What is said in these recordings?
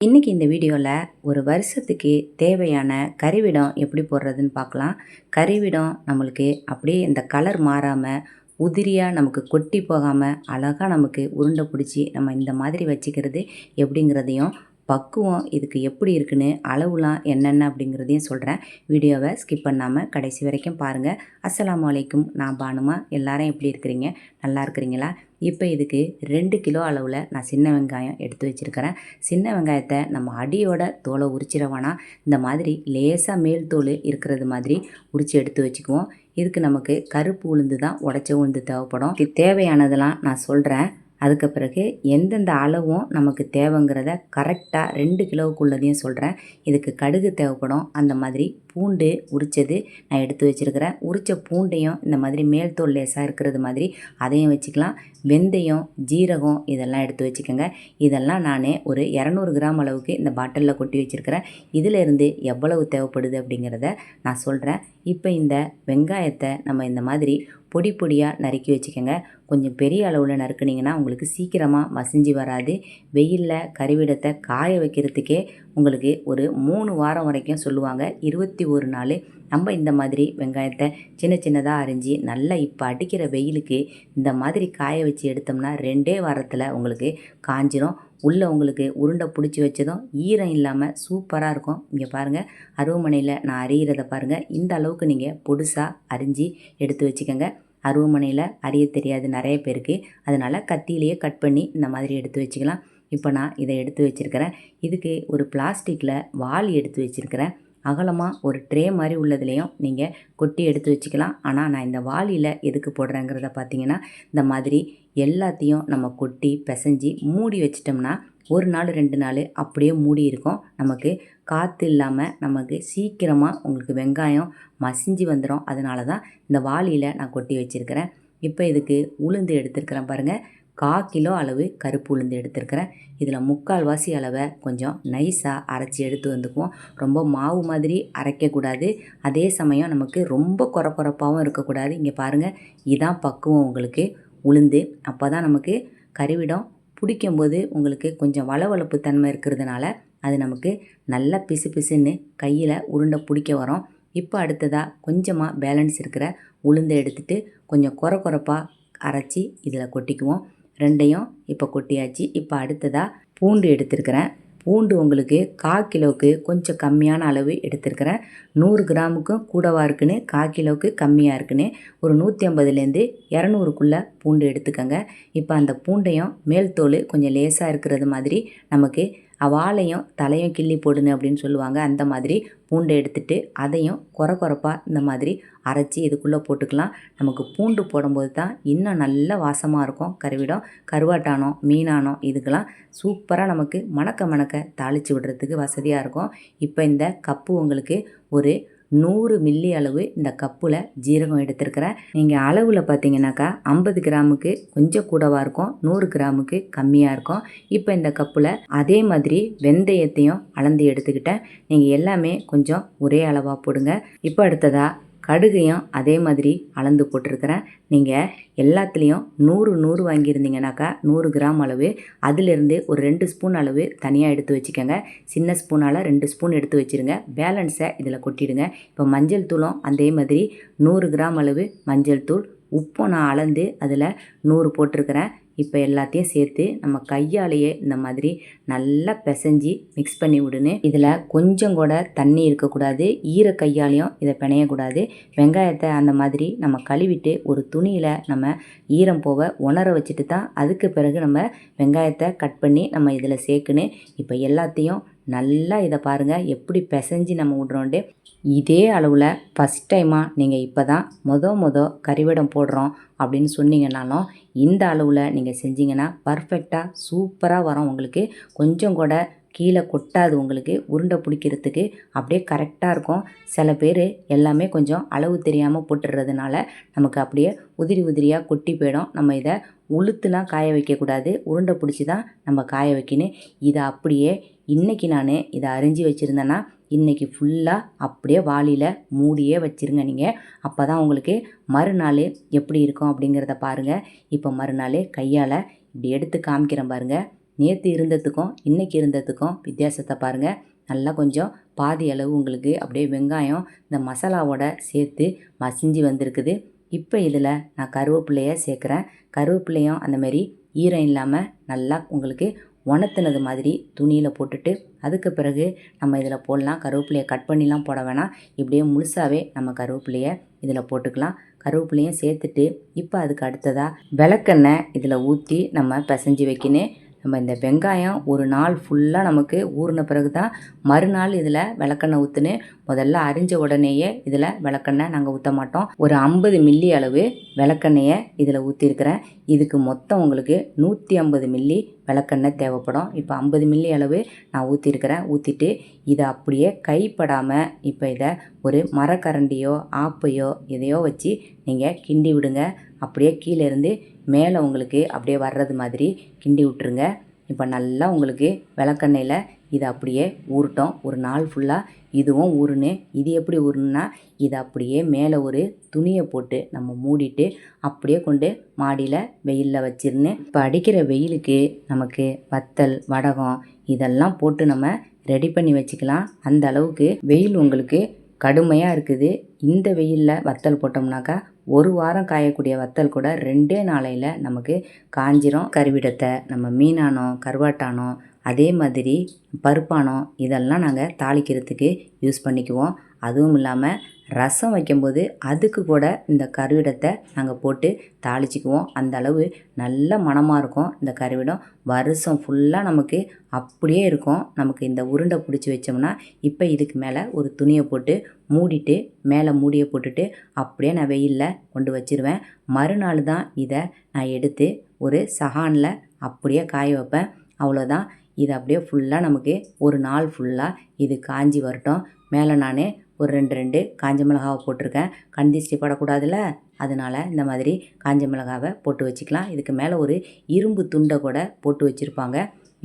இன்றைக்கி இந்த வீடியோவில் ஒரு வருஷத்துக்கு தேவையான கறிவிடம் எப்படி போடுறதுன்னு பார்க்கலாம். கறிவிடம் நம்மளுக்கு அப்படியே இந்த கலர் மாறாமல் உதிரியாக நமக்கு கொட்டி போகாமல் அழகாக நமக்கு உருண்டை பிடிச்சி நம்ம இந்த மாதிரி வச்சுக்கிறது எப்படிங்கிறதையும் பக்குவம் இதுக்கு எப்படி இருக்குன்னு அளவுலாம் என்னென்ன அப்படிங்கிறதையும் சொல்கிறேன் வீடியோவை ஸ்கிப் பண்ணாமல் கடைசி வரைக்கும் பாருங்கள் அஸ்ஸலாமு வலைக்கும் நான் பானுமா. எல்லாரும் எப்படி இருக்கிறீங்க? நல்லா இருக்கிறீங்களா? இப்போ இதுக்கு ரெண்டு கிலோ அளவில் நான் சின்ன வெங்காயம் எடுத்து வச்சுருக்கிறேன். சின்ன வெங்காயத்தை நம்ம அடியோட தோலை உரிச்சிடவானா? இந்த மாதிரி லேசாக மேல் தோல் இருக்கிறது மாதிரி உரித்து எடுத்து வச்சுக்குவோம். இதுக்கு நமக்கு கருப்பு உளுந்து தான் உடச்ச உளுந்து தேவைப்படும். இது தேவையானதெல்லாம் நான் சொல்கிறேன் அதுக்கு பிறகு எந்தெந்த அளவும் நமக்கு தேவைங்கிறத கரெக்டாக ரெண்டு கிலோவுக்குள்ளதையும் சொல்கிறேன் இதுக்கு கடுகு தேவைப்படும். அந்த மாதிரி பூண்டு உரித்தது நான் எடுத்து வச்சுருக்கிறேன். உரித்த பூண்டையும் இந்த மாதிரி மேல் தோல் லேசாக இருக்கிறது மாதிரி அதையும் வச்சுக்கலாம். வெந்தயம் ஜீரகம் இதெல்லாம் எடுத்து வச்சுக்கோங்க. இதெல்லாம் நான் ஒரு இரநூறு கிராம் அளவுக்கு இந்த பாட்டிலில் கொட்டி வச்சுருக்கிறேன். இதிலேருந்து எவ்வளவு தேவைப்படுது அப்படிங்கிறத நான் சொல்கிறேன் இப்போ இந்த வெங்காயத்தை நம்ம இந்த மாதிரி பொடி பொடியாக நறுக்கி வச்சுக்கோங்க. கொஞ்சம் பெரிய அளவில் நறுக்குனிங்கன்னா உங்களுக்கு சீக்கிரமாக மசிஞ்சு வராது. வெயிலில் கறிவிடத்தை காய வைக்கிறதுக்கே உங்களுக்கு ஒரு மூணு வாரம் வரைக்கும் சொல்லுவாங்க. இருபத்தி ஒரு நாள் நம்ம இந்த மாதிரி வெங்காயத்தை சின்ன சின்னதாக அரிஞ்சு நல்லா இப்போ அடிக்கிற வெயிலுக்கு இந்த மாதிரி காய வச்சு எடுத்தோம்னா ரெண்டே வாரத்தில் உங்களுக்கு காஞ்சிரும். உள்ளே உங்களுக்கு உருண்டை பிடிச்சி வச்சதும் ஈரம் இல்லாமல் சூப்பராக இருக்கும். இங்கே பாருங்கள் அருவமனையில் நான் அறிகிறத பாருங்கள் இந்த அளவுக்கு நீங்கள் பொடுசாக அரிஞ்சு எடுத்து வச்சுக்கோங்க. அருவமனையில் அறிய தெரியாது நிறைய பேருக்கு. அதனால் கத்தியிலேயே கட் பண்ணி இந்த மாதிரி எடுத்து வச்சுக்கலாம். இப்போ நான் இதை எடுத்து வச்சுருக்கிறேன். இதுக்கு ஒரு பிளாஸ்டிக்கில் வால் எடுத்து வச்சுருக்கிறேன். அகலமாக ஒரு ட்ரே மாதிரி உள்ளதுலேயும் நீங்கள் கொட்டி எடுத்து வச்சுக்கலாம். ஆனால் நான் இந்த வாளியில் எதுக்கு போடுறேங்கிறத பார்த்தீங்கன்னா இந்த மாதிரி எல்லாத்தையும் நம்ம கொட்டி பிசைஞ்சு மூடி வச்சிட்டோம்னா ஒரு நாள் ரெண்டு நாள் அப்படியே மூடி இருக்கும். நமக்கு காற்று இல்லாமல் நமக்கு சீக்கிரமாக உங்களுக்கு வெங்காயம் மசிஞ்சு வந்துடும் அதனால தான் இந்த வாளியில் நான் கொட்டி வச்சுருக்கிறேன். இப்போ இதுக்கு உளுந்து எடுத்துருக்கிறேன் பாருங்கள் கா கிலோ அளவு கருப்பு உளுந்து எடுத்துருக்கிறேன். இதில் முக்கால்வாசி அளவை கொஞ்சம் நைஸாக அரைச்சி எடுத்து வந்துக்குவோம். ரொம்ப மாவு மாதிரி அரைக்கக்கூடாது. அதே சமயம் நமக்கு ரொம்ப குறை குறைப்பாகவும் இருக்கக்கூடாது. இங்கே பாருங்கள் இதான் பக்குவம் உங்களுக்கு. உளுந்து அப்போ தான் நமக்கு கறிவிடம் பிடிக்கும்போது உங்களுக்கு கொஞ்சம் வளவளப்பு தன்மை இருக்கிறதுனால அது நமக்கு நல்லா பிசு பிசுன்னு கையில் உருண்டை பிடிக்க வரும். இப்போ அடுத்ததாக கொஞ்சமாக பேலன்ஸ் இருக்கிற உளுந்தை எடுத்துகிட்டு கொஞ்சம் குறை குறைப்பாக அரைச்சி இதில் கொட்டிக்குவோம். ரெண்டையும் இப்போ கொட்டியாச்சு. இப்போ அடுத்ததாக பூண்டு எடுத்துருக்கிறேன். பூண்டு உங்களுக்கு கா கிலோவுக்கு கொஞ்சம் கம்மியான அளவு எடுத்துருக்கிறேன். நூறு கிராமுக்கும் கூடவா இருக்குன்னு கா கிலோவுக்கு கம்மியாக இருக்குன்னு ஒரு நூற்றி ஐம்பதுலேருந்து இரநூறுக்குள்ளே பூண்டு எடுத்துக்கோங்க. இப்போ அந்த பூண்டையும் மேல் தோல் கொஞ்சம் லேசாக இருக்கிறது மாதிரி நமக்கு வாழையும் தலையும் கிள்ளி போடுன்னு அப்படின்னு சொல்லுவாங்க. அந்த மாதிரி பூண்டை எடுத்துகிட்டு அதையும் குறை குறைப்பாக இந்த மாதிரி அரைச்சி இதுக்குள்ளே போட்டுக்கலாம். நமக்கு பூண்டு போடும்போது தான் இன்னும் நல்ல வாசமாக இருக்கும். கருவிடம் கருவாட்டானோ மீனானோ இதுக்கெல்லாம் சூப்பராக நமக்கு மணக்க மணக்க தாளித்து விடுறதுக்கு வசதியாக இருக்கும். இப்போ இந்த கப்பு உங்களுக்கு ஒரு நூறு மில்லி அளவு இந்த கப்பில் ஜீரகம் எடுத்திருக்கிறேன். நீங்கள் அளவில் பார்த்தீங்கன்னாக்கா ஐம்பது கிராமுக்கு கொஞ்சம் கூடவாக இருக்கும் நூறு கிராமுக்கு கம்மியாக இருக்கும். இப்போ இந்த கப்பில் அதே மாதிரி வெந்தயத்தையும் அளந்து எடுத்துக்கிட்டேன். நீங்கள் எல்லாமே கொஞ்சம் ஒரே அளவாக போடுங்க. இப்போ அடுத்ததாக கடுகையும் அதே மாதிரி அளந்து போட்டிருக்கிறேன். நீங்கள் எல்லாத்துலேயும் நூறு நூறு வாங்கியிருந்தீங்கனாக்கா நூறு கிராம் அளவு. அதிலிருந்து ஒரு ரெண்டு ஸ்பூன் அளவு தனியாக எடுத்து வச்சுக்கோங்க. சின்ன ஸ்பூனால் ரெண்டு ஸ்பூன் எடுத்து வச்சுருங்க. பேலன்ஸை இதில் கொட்டிடுங்க. இப்போ மஞ்சள் தூளும் அதே மாதிரி நூறு கிராம் அளவு மஞ்சள் தூள். உப்பும் நான் அளந்து அதில் நூறு போட்டிருக்கிறேன். இப்போ எல்லாத்தையும் சேர்த்து நம்ம கையாலேயே இந்த மாதிரி நல்லா பிசைஞ்சு மிக்ஸ் பண்ணி விடுன்னு. இதில் கொஞ்சம் கூட தண்ணி இருக்கக்கூடாது. ஈர கையாலையும் இதை பிணையக்கூடாது. வெங்காயத்தை அந்த மாதிரி நம்ம கழுவிட்டு ஒரு துணியில் நம்ம ஈரம் போக உணர வச்சுட்டு தான் அதுக்கு பிறகு நம்ம வெங்காயத்தை கட் பண்ணி நம்ம இதில் சேர்க்கணும் இப்போ எல்லாத்தையும் நல்லா இதை பாருங்கள் எப்படி பிசைஞ்சு நம்ம விட்றோன்ட்டு இதே அளவில் ஃபஸ்ட் டைமாக நீங்கள் இப்போ தான் மொத மொத கறிவடம் போடுறோம் அப்படின்னு சொன்னீங்கன்னாலும் இந்த அளவில் நீங்கள் செஞ்சீங்கன்னா பர்ஃபெக்டாக சூப்பராக வரும் உங்களுக்கு. கொஞ்சம் கூட கீழே கொட்டாது உங்களுக்கு. உருண்டை பிடிக்கிறதுக்கு அப்படியே கரெக்டாக இருக்கும். சில பேர் எல்லாமே கொஞ்சம் அளவு தெரியாமல் போட்டுடுறதுனால நமக்கு அப்படியே உதிரி உதிரியாக கொட்டி போயிடும். நம்ம இதை உளுத்துலாம் காய வைக்கக்கூடாது. உருண்டை பிடிச்சி தான் நம்ம காய வைக்கணும். இதை அப்படியே இன்றைக்கி நான் இதை அரிஞ்சு வச்சுருந்தேன்னா இன்றைக்கி ஃபுல்லாக அப்படியே வாளியில் மூடியே வச்சுருங்க நீங்கள் அப்போ தான் உங்களுக்கு மறுநாள் எப்படி இருக்கும் அப்படிங்கிறத பாருங்கள் இப்போ மறுநாள் கையால் இப்படி எடுத்து காமிக்கிறேன் பாருங்கள் நேற்று இருந்ததுக்கும் இன்றைக்கி இருந்ததுக்கும் வித்தியாசத்தை பாருங்கள் நல்லா கொஞ்சம் பாதி அளவு உங்களுக்கு அப்படியே வெங்காயம் இந்த மசாலாவோட சேர்த்து மசிஞ்சு வந்திருக்குது. இப்போ இதில் நான் கருவேப்பிலையை சேர்க்குறேன். கருவேப்பிலையும் அந்தமாரி ஈரம் இல்லாமல் நல்லா உங்களுக்கு உணர்த்துனது மாதிரி துணியில் போட்டுட்டு அதுக்கு பிறகு நம்ம இதில் போடலாம். கருவேப்பிலையை கட் பண்ணிலாம் போட வேணாம். இப்படியே முழுசாகவே நம்ம கருவேப்பிலையை இதில் போட்டுக்கலாம். கருவேப்பிலையும் சேர்த்துட்டு இப்போ அதுக்கு அடுத்ததாக விளக்கெண்ணெய் இதில் ஊற்றி நம்ம பிசைஞ்சு வைக்கணும். நம்ம இந்த வெங்காயம் ஒரு நாள் ஃபுல்லாக நமக்கு ஊறின பிறகு தான் மறுநாள் இதில் விளக்கெண்ணெய் ஊற்றுன்னு முதல்ல அரிஞ்ச உடனேயே இதில் விளக்கெண்ணெய் நாங்கள் ஊற்ற மாட்டோம். ஒரு ஐம்பது மில்லி அளவு விளக்கெண்ணெயை இதில் ஊற்றிருக்கிறேன் இதுக்கு மொத்தம் உங்களுக்கு நூற்றி ஐம்பது மில்லி விளக்கெண்ணெய் தேவைப்படும். இப்போ ஐம்பது மில்லி அளவு நான் ஊற்றிருக்கிறேன் ஊற்றிட்டு இதை அப்படியே கைப்படாமல் இப்போ இதை ஒரு மரக்கரண்டியோ ஆப்பையோ எதையோ வச்சு நீங்கள் கிண்டி விடுங்க. அப்படியே கீழே இருந்து மேலே உங்களுக்கு அப்படியே வர்றது மாதிரி கிண்டி விட்ருங்க இப்போ நல்லா உங்களுக்கு விளக்கெண்ணெயில் இது அப்படியே ஊறட்டும். ஒரு நாள் ஃபுல்லாக இதுவும் ஊறுன்னு. இது எப்படி ஊறுனா இது அப்படியே மேலே ஒரு துணியை போட்டு நம்ம மூடிட்டு அப்படியே கொண்டு மாடியில் வெயிலில் வச்சிருன்னு. இப்போ அடிக்கிற வெயிலுக்கு நமக்கு வத்தல் வடகம் இதெல்லாம் போட்டு நம்ம ரெடி பண்ணி வச்சுக்கலாம். அந்த அளவுக்கு வெயில் உங்களுக்கு கடுமையாக இருக்குது. இந்த வெயிலில் வத்தல் போட்டோம்னாக்கா ஒரு வாரம் காயக்கூடிய வத்தல் கூட ரெண்டே நாளையில் நமக்கு காஞ்சிரும். கருவிடத்தை நம்ம மீனானோ கருவாட்டானோ அதே மாதிரி பருப்பானோ இதெல்லாம் நாங்கள் தாளிக்கிறதுக்கு யூஸ் பண்ணிக்குவோம். அதுவும் இல்லாமல் ரசம் வைக்கும்போது அதுக்கு கூட இந்த கருவிடத்தை நாங்கள் போட்டு தாளிச்சிக்குவோம். அந்த அளவு நல்ல மணமாக இருக்கும் இந்த கருவிடம். வருஷம் ஃபுல்லாக நமக்கு அப்படியே இருக்கும். நமக்கு இந்த உருண்டை பிடிச்சி வச்சோம்னா இப்போ இதுக்கு மேலே ஒரு துணியை போட்டு மூடிட்டு மேலே மூடியை போட்டுட்டு அப்படியே நான் வெயிலில் கொண்டு வச்சிருவேன். மறுநாள் தான் இதை நான் எடுத்து ஒரு சஹானில் அப்படியே காய வைப்பேன். அவ்வளோதான் இது அப்படியே ஃபுல்லாக நமக்கு ஒரு நாள் ஃபுல்லாக இது காஞ்சி வரட்டும். மேலே நான் ஒரு ரெண்டு ரெண்டு காஞ்ச மிளகாவை போட்டிருக்கேன். கண் திஷ்டி படக்கூடாதுல்ல? அதனால் இந்த மாதிரி காஞ்ச மிளகாவை போட்டு வச்சுக்கலாம். இதுக்கு மேலே ஒரு இரும்பு துண்டை கூட போட்டு வச்சுருப்பாங்க.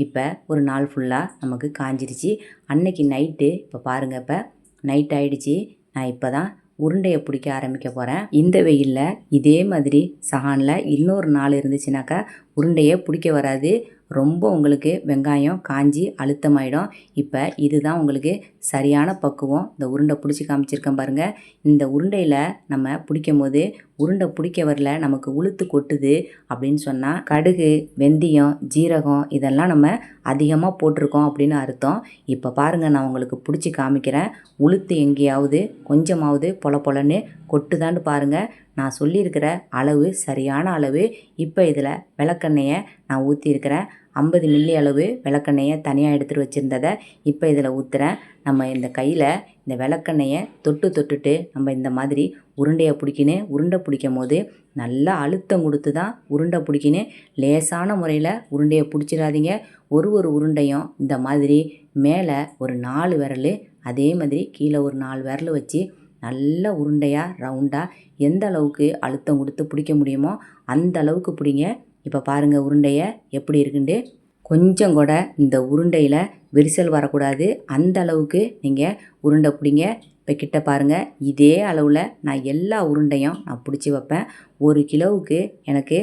இப்போ ஒரு நாள் ஃபுல்லாக நமக்கு காஞ்சிருச்சு. அன்னைக்கு நைட்டு இப்போ பாருங்கள் இப்போ நைட் ஆகிடுச்சி நான் இப்போ தான் உருண்டையை பிடிக்க ஆரம்பிக்க போகிறேன் இந்த வெயிலில் இதே மாதிரி சஹானில் இன்னொரு நாள் இருந்துச்சுனாக்கா உருண்டையை பிடிக்க வராது. ரொம்ப உங்களுக்கு வெங்காயம் காஞ்சி அழுத்தமாயிடும். இப்போ இதுதான் உங்களுக்கு சரியான பக்குவம். இந்த உருண்டை பிடிச்சி காமிச்சிருக்கேன் பாருங்கள் இந்த உருண்டையில் நம்ம பிடிக்கும் போது உருண்டை பிடிக்க வரல நமக்கு உளுத்து கொட்டுது அப்படின்னு சொன்னால் கடுகு வெந்தயம் ஜீரகம் இதெல்லாம் நம்ம அதிகமாக போட்டிருக்கோம் அப்படின்னு அர்த்தம். இப்போ பாருங்கள் நான் உங்களுக்கு பிடிச்சி காமிக்கிறேன். உளுத்து எங்கேயாவது கொஞ்சமாவது பொல பொலன்னு கொட்டுதான்னு பாருங்கள் நான் சொல்லியிருக்கிற அளவு சரியான அளவு. இப்போ இதில் விளக்கெண்ணெயை நான் ஊற்றிருக்கிறேன் ஐம்பது மில்லி அளவு விளக்கெண்ணெயை தனியாக எடுத்துகிட்டு வச்சுருந்ததை இப்போ இதில் ஊற்றுறேன் நம்ம இந்த கையில் இந்த விளக்கெண்ணெயை தொட்டு தொட்டுட்டு நம்ம இந்த மாதிரி உருண்டையை பிடிக்கின்னு உருண்டை பிடிக்கும் போது நல்லா அழுத்தம் கொடுத்து தான் உருண்டை பிடிக்கின்னு லேசான முறையில் உருண்டையை பிடிச்சிடாதீங்க. ஒரு ஒரு உருண்டையும் இந்த மாதிரி மேலே ஒரு நாலு விரல் அதே மாதிரி கீழே ஒரு நாலு விரல் வச்சு நல்ல உருண்டையாக ரவுண்டாக எந்த அளவுக்கு அழுத்தம் கொடுத்து பிடிக்க முடியுமோ அந்த அளவுக்கு பிடிங்க. இப்போ பாருங்கள் உருண்டையை எப்படி இருக்குண்டு? கொஞ்சம் கூட இந்த உருண்டையில் விரிசல் வரக்கூடாது. அந்த அளவுக்கு நீங்கள் உருண்டை பிடிங்க. இப்போ கிட்ட பாருங்கள் இதே அளவில் நான் எல்லா உருண்டையும் நான் பிடிச்சி வைப்பேன். ஒரு கிலோவுக்கு எனக்கு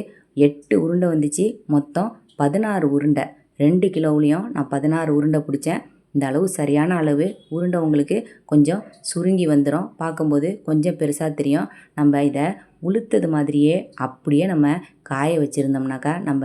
எட்டு உருண்டை வந்துச்சு. மொத்தம் பதினாறு உருண்டை. ரெண்டு கிலோவுலேயும் நான் பதினாறு உருண்டை பிடிச்சேன். இந்த அளவு சரியான அளவு உருண்டை உங்களுக்கு கொஞ்சம் சுருங்கி வந்துடும் பார்க்கும்போது கொஞ்சம் பெருசாக தெரியும். நம்ம இதை உளுத்தது மாதிரியே அப்படியே நம்ம காய வச்சுருந்தோம்னாக்கா நம்ம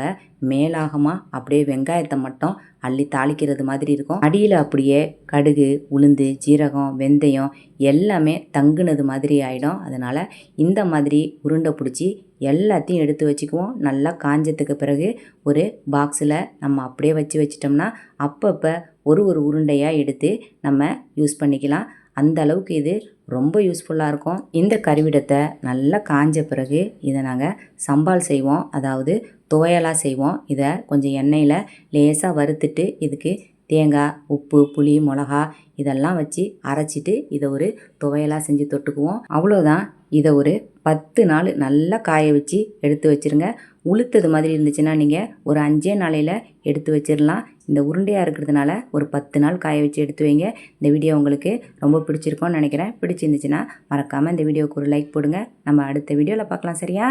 மேலாகமாக அப்படியே வெங்காயத்தை மட்டும் அள்ளி தாளிக்கிறது மாதிரி இருக்கும். அடியில் அப்படியே கடுகு உளுந்து ஜீரகம் வெந்தயம் எல்லாமே தங்குனது மாதிரி ஆகிடும் அதனால் இந்த மாதிரி உருண்டை பிடிச்சி எல்லாத்தையும் எடுத்து வச்சுக்குவோம். நல்லா காஞ்சதுக்கு பிறகு ஒரு பாக்ஸில் நம்ம அப்படியே வச்சு வச்சிட்டோம்னா அப்பப்போ ஒரு ஒரு உருண்டையாக எடுத்து நம்ம யூஸ் பண்ணிக்கலாம். அந்த அளவுக்கு இது ரொம்ப யூஸ்ஃபுல்லாக இருக்கும். இந்த கருவிடத்தை நல்லா காஞ்ச பிறகு இதை நாங்கள் சம்பால் செய்வோம். அதாவது துவையலாக செய்வோம். இதை கொஞ்சம் எண்ணெயில் லேசாக வறுத்துட்டு இதுக்கு தேங்காய் உப்பு புளி மிளகா இதெல்லாம் வச்சு அரைச்சிட்டு இதை ஒரு துவையலாக செஞ்சு தொட்டுக்குவோம். அவ்வளோதான். இதை ஒரு பத்து நாள் நல்லா காய வச்சு எடுத்து வச்சுருங்க. உளுத்தது மாதிரி இருந்துச்சுன்னா நீங்கள் ஒரு அஞ்சே நாளையில் எடுத்து வச்சிடலாம் இந்த உருண்டையாக இருக்கிறதுனால ஒரு பத்து நாள் காய வச்சு எடுத்து வைங்க. இந்த வீடியோ உங்களுக்கு ரொம்ப பிடிச்சிருக்கோன்னு நினைக்கிறேன். பிடிச்சிருந்துச்சுன்னா மறக்காமல் இந்த வீடியோவுக்கு ஒரு லைக் போடுங்க. நம்ம அடுத்த வீடியோவில் பார்க்கலாம் சரியா?